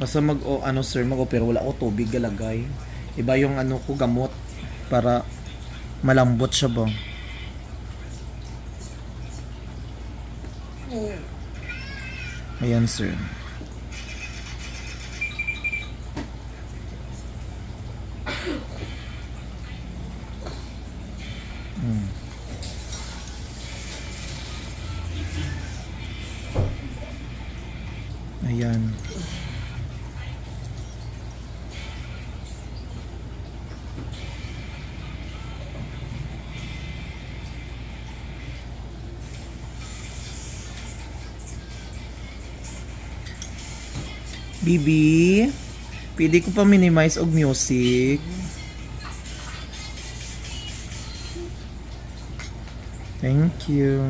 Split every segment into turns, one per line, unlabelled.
Basta mag o, ano sir mag pero wala ko tubig galagay. Iba yung ano ko gamot para malambot siya ba. Ayan sir. Bibi, pwede ko pa minimize og music. Thank you.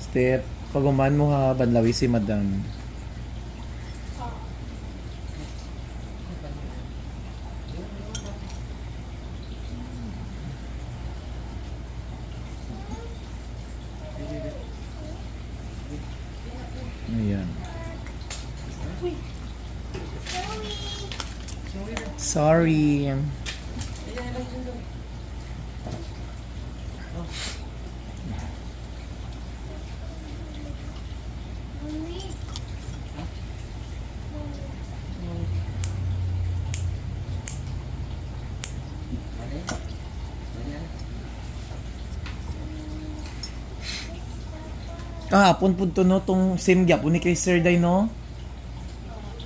Step, paguman mo ha, banlawi si madam. Ayan. Sorry. Kahapon po to no, tong same gap ni kay Sir Day no?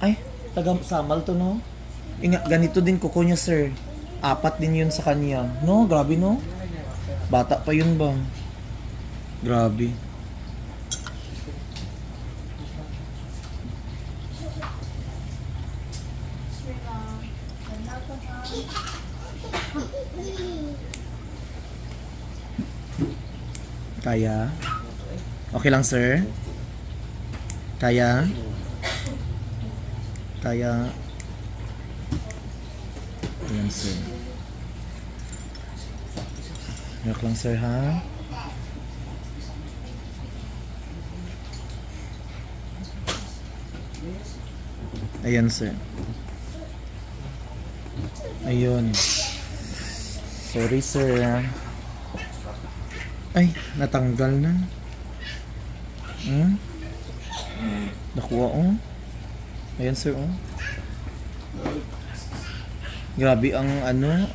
Ay, taga Samal to no? Inga, ganito din kuko niya sir. Apat din yun sa kanya. No, grabe no? Bata pa yun ba? Grabe. Kaya? Okay lang, sir? Kaya? Kaya? Ayan, sir. Yak lang, sir, ha? Ayan, sir. Ayun. Sorry, sir. Ay, natanggal na. Hmm? Nakuha oh. Ayan sir oh. Grabe ang ano.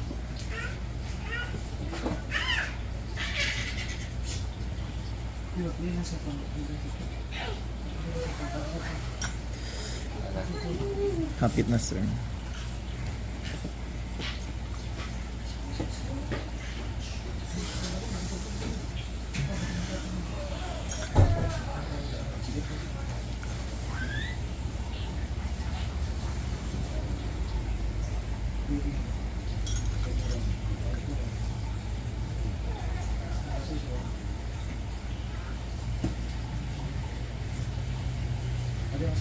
Kapit na sir.
Ada yang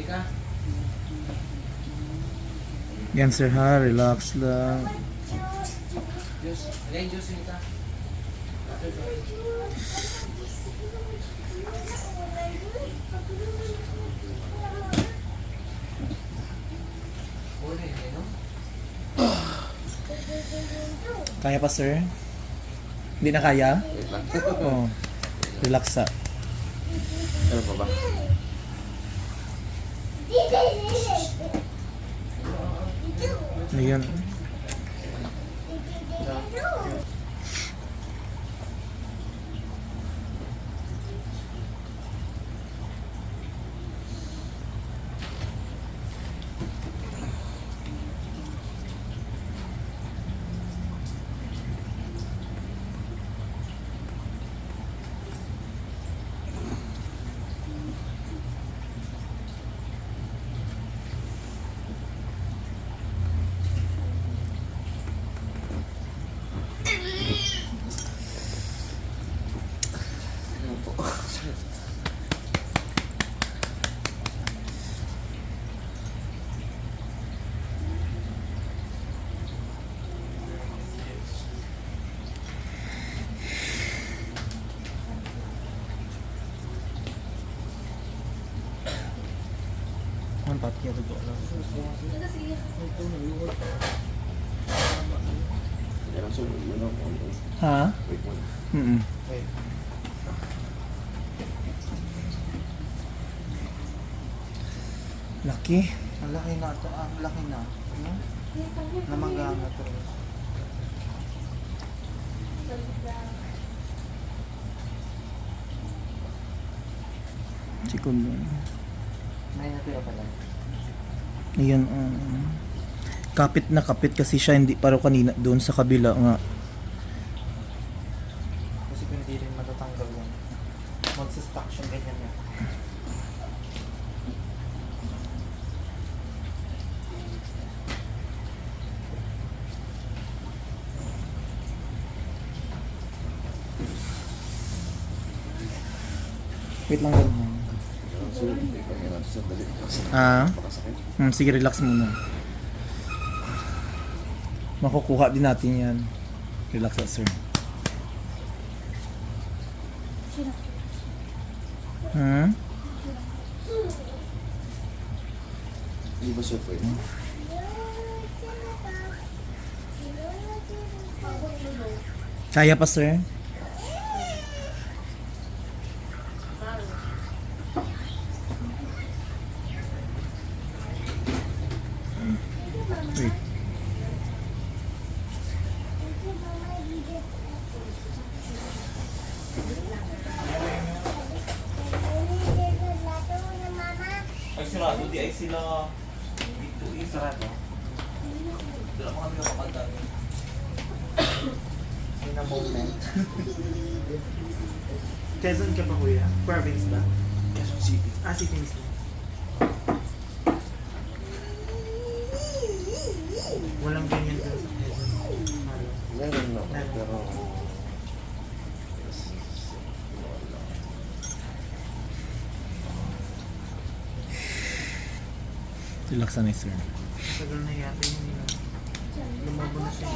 Rika,
Yan sir ha, relax lang.
Diyos. Alay, Diyos. Uli, eh?
Kaya pa sir? Hindi na kaya?
Wait lang.
Oh. Relax sa.
Ano pa ba?
Ayan. Ang
sunod mo lang.
Ha?
Wait mo.
Mm Laki.
Ang laki na to, ang laki na. No? Namangga na to.
Mo.
May natira pala.
Ayan. um, kapit na kapit kasi siya hindi paro kanina doon sa kabila nga.
Kasi kung hindi rin matatanggal yan. Magsistock siya ganyan yan.
Wait lang. Ah? Hmm, sige, relax muna. Makukuha din natin yan. Relax lang, sir. Hmm?
Hindi ba sir pwede?
Kaya pa, sir? Wait. Ay, sirado. Di ay sila... Dito, sirado. Dala pa kami kapaganda.
In a moment. Quezon ka pa kuya? Province ba?
Quezon City.
Ah, city mismo. Walang ganyan dun sa Quezon.
Meron naman. Pero...
Relax na, sir.
Tagal na yata yun. yun. Lumabo na siya.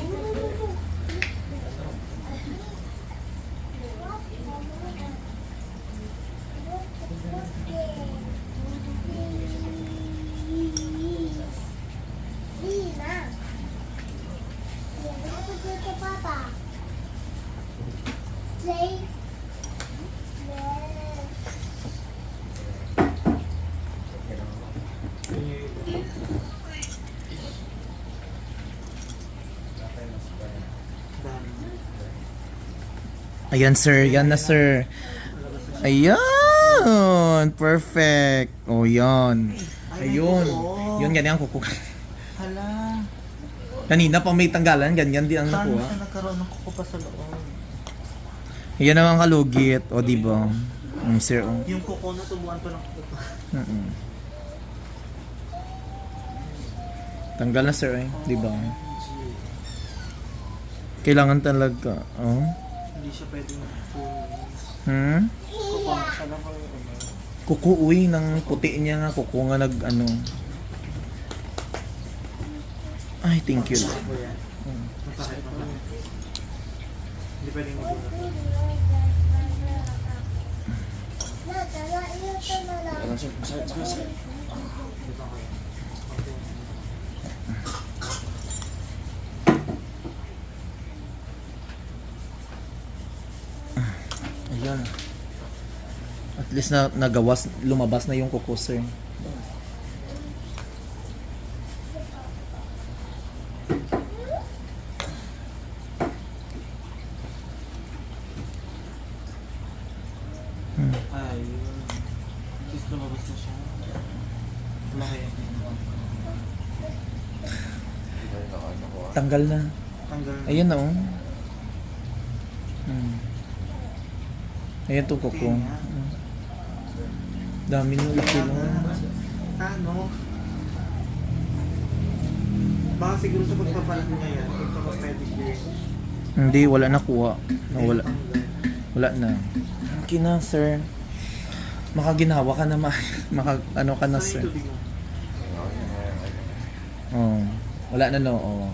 Play.
Dami.
Ayan, sir. Yan na, sir. Ayan! Perfect. O, oh, yan. Ayun. Yun, ganyan ang kukuha.
Hala.
Kanina pa may tanggalan, ganyan din ang
Paano
nakuha.
siya nagkaroon ng kuko pa sa loob?
Yan naman kalugit. O, di ba? Mm, sir, o.
Yung kuko na tumuan pa ng kuko.
Mm-mm. Tanggal na, sir, eh. Di ba? Kailangan talaga. Oh.
Hindi siya pwedeng full.
Hmm?
Kuko na siya lang yung ano.
Kuko, uy, ng puti niya nga. Kuko nga nag, ano. Ay, thank you. Lord. Hmm.
Masakit Hindi pwedeng magulat.
Ano sir? Masakit, sakit, sakit.
Di ba kuya? Okay.
Ayan. At least na nagawas, lumabas na yung kuko, sir.
Ay, lumabas na siya.
Tanggal na.
Tanggal.
Ayun na, oh. Hmm. Ayan to kuko.
Tingnan.
Dami nyo ikilong.
Ano? Baka siguro sa pagpapalat niya yan, pagpapapedicure.
Hindi, wala na kuha. Wala, na. Okay na, sir. Makaginawa ka na, ma maka, ano ka na, sir. Oh, wala na, no. Oh.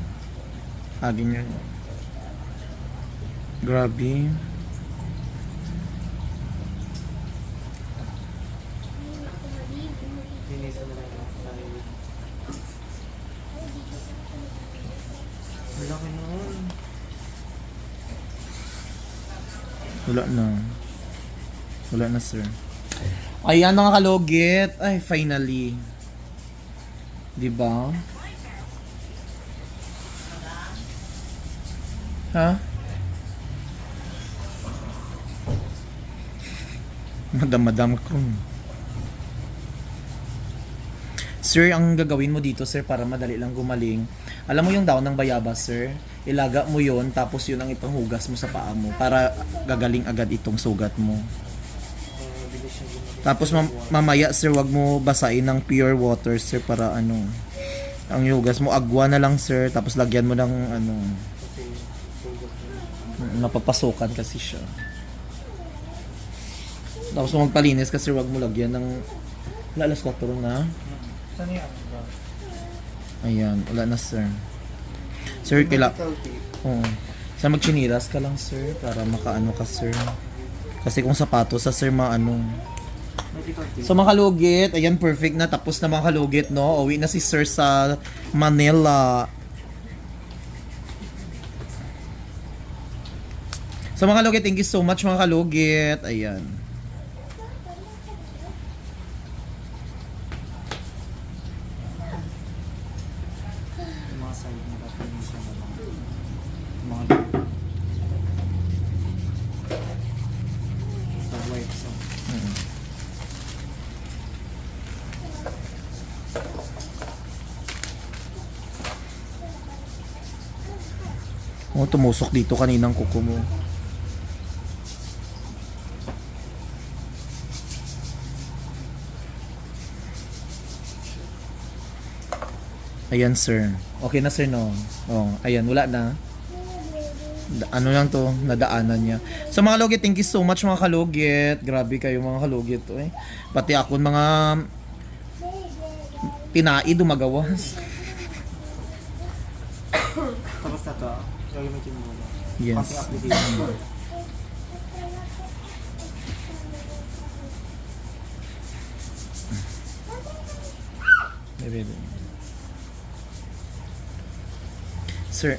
Agin yun. Grabe.
Linisan na lang ako tayo. Malaki nun.
Wala na. Wala na, sir. Ayan mga kalugit. Ay, finally. 'Di ba? Ha? Madam-madam ko. Sir, ang gagawin mo dito, sir, para madali lang gumaling. Alam mo yung daon ng bayabas, sir? Ilaga mo yon tapos yun ang ipanghugas mo sa paa mo para gagaling agad itong sugat mo. Tapos mam- mamaya, sir, wag mo basain ng pure water, sir, para ano, ang hugas mo, agwa na lang, sir, tapos lagyan mo ng ano,
Kasi
napapasukan kasi siya. Tapos magpalinis ka, sir, wag mo lagyan ng, alas 4 na.
Saan ba?
Ayan, wala na, sir. Sir,
tape.
Oo. Sa magchinilas ka lang, sir, para makaano ka, sir. Kasi kung sapatos sa sir, maano. So mga kalugit, ayan perfect na tapos na mga kalugit, no? Uwi na si sir sa Manila. So mga kalugit, thank you so much mga kalugit. Ayan.
Yung mga side na kapinisan na lang. Yung Mga sa white so.
Mm. Oh, tumusok dito kaninang kuko mo. Ayan, sir. Okay na, sir, no? Oh, ayan, wala na. Ano lang to, nadaanan niya. So mga kalugit, thank you so much mga kalugit. Grabe kayo mga kalugit. Eh. Pati ako mga tinai dumagawas.
Tapos na to, gagamitin mo ba?
Yes.
Pati application.
Maybe. Sir,